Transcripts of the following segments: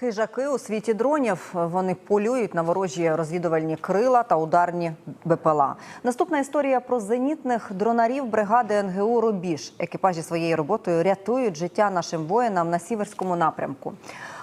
Хижаки у світі дронів вони полюють на ворожі розвідувальні крила та ударні БПЛА. Наступна історія про зенітних дронарів бригади НГУ Рубіж. Екіпажі своєю роботою рятують життя нашим воїнам на сіверському напрямку.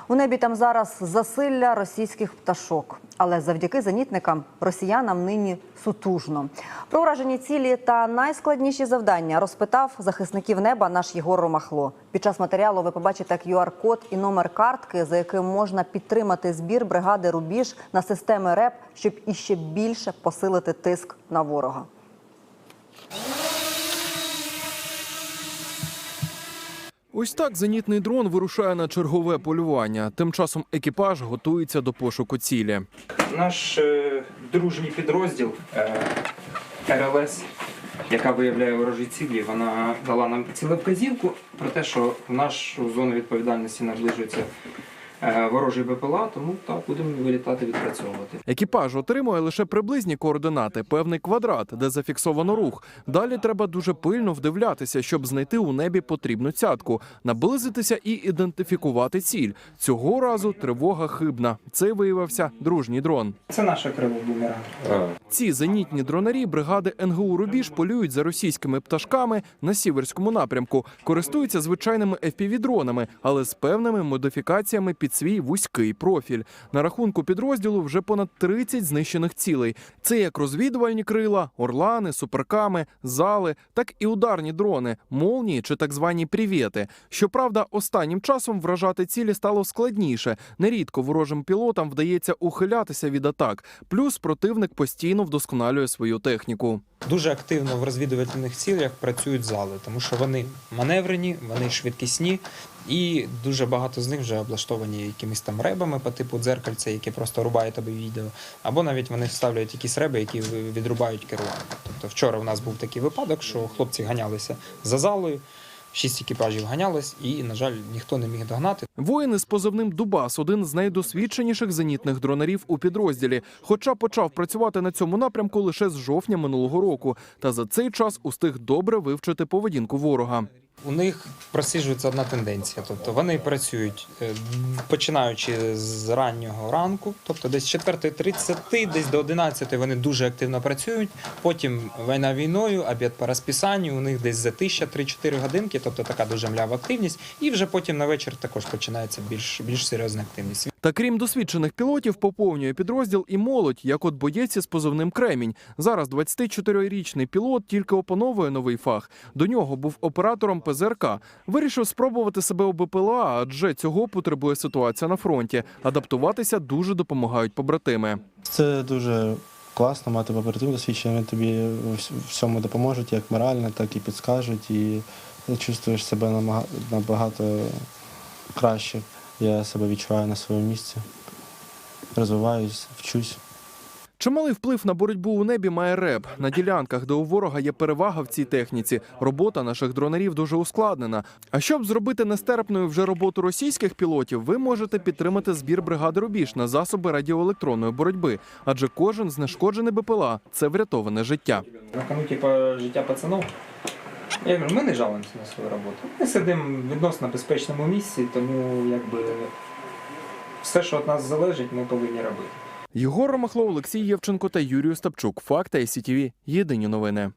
У небі там зараз засилля російських пташок, але завдяки зенітникам росіянам нині сутужно. Про вражені цілі та найскладніші завдання розпитав захисників неба наш Єгор Ромахло. Під час матеріалу ви побачите QR-код і номер картки, за яким можна підтримати збір бригади Рубіж на системи РЕП, щоб іще більше посилити тиск на ворога. Ось так зенітний дрон вирушає на чергове полювання. Тим часом екіпаж готується до пошуку цілі. Наш е, дружній підрозділ е, РЛС, яка виявляє ворожі цілі, вона дала нам цілевказівку про те, що в нашу зону відповідальності наближується ворожий БПЛА, тому так будемо вилітати відпрацьовувати. Екіпаж отримує лише приблизні координати, певний квадрат, де зафіксовано рух. Далі треба дуже пильно вдивлятися, щоб знайти у небі потрібну цятку, наблизитися і ідентифікувати ціль. Цього разу тривога хибна. Це виявився дружній дрон. Це наша бумеранг. Ці зенітні дронарі бригади НГУ Рубіж полюють за російськими пташками на сіверському напрямку, користуються звичайними FPV-дронами, але з певними модифікаціями під свій вузький профіль. На рахунку підрозділу вже понад 30 знищених цілей. Це як розвідувальні крила, орлани, суперками, зали, так і ударні дрони, молнії чи так звані привєти. Щоправда, останнім часом вражати цілі стало складніше. Нерідко ворожим пілотам вдається ухилятися від атак. Плюс противник постійно вдосконалює свою техніку. Дуже активно в розвідувальних цілях працюють зали, тому що вони маневрені, вони швидкісні, і дуже багато з них вже облаштовані якимись там ребами по типу дзеркальця, які просто рубають тобі відео, або навіть вони ставлять якісь реби, які відрубають керування. Тобто вчора у нас був такий випадок, що хлопці ганялися за залою, шість екіпажів ганялись, і, на жаль, ніхто не міг догнати. Воїн із позивним Дубас один з найдосвідченіших зенітних дронерів у підрозділі. Хоча почав працювати на цьому напрямку лише з жовтня минулого року, та за цей час устиг добре вивчити поведінку ворога. У них просіджується одна тенденція. Тобто вони працюють е, починаючи з раннього ранку, тобто десь з 4.30, десь до 11 вони дуже активно працюють. Потім війна війною, обід по розписанню, у них десь за 1000-3-4 годинки, тобто така дуже млява активність. І вже потім на вечір також починається більш, більш серйозна активність. Та крім досвідчених пілотів, поповнює підрозділ і молодь, як от боєць із позивним Кремінь. Зараз 24-річний пілот тільки опановує новий фах. До нього був оператором ПЗРК. Вирішив спробувати себе у БПЛА, адже цього потребує ситуація на фронті. Адаптуватися дуже допомагають побратими. Це дуже класно мати побратимів досвідчення. Вони тобі всьому допоможуть, як морально, так і підскажуть. І чувствуєш себе набагато краще. Я себе відчуваю на своєму місці. Розвиваюсь, вчусь. Чималий вплив на боротьбу у небі має РЕБ. На ділянках, де у ворога є перевага в цій техніці, робота наших дронарів дуже ускладнена. А щоб зробити нестерпною вже роботу російських пілотів, ви можете підтримати збір бригади Рубіж на засоби радіоелектронної боротьби, адже кожен знешкоджений БПЛА – це врятоване життя. На кону типу, життя пацанов. Я кажу, ми не жалуємося на свою роботу. Ми сидимо в відносно безпечному місці, тому якби все, що від нас залежить, ми повинні робити. Єгор Ромахло, Олексій Євченко та Юрій Остапчук. Факти ICTV. Єдині новини.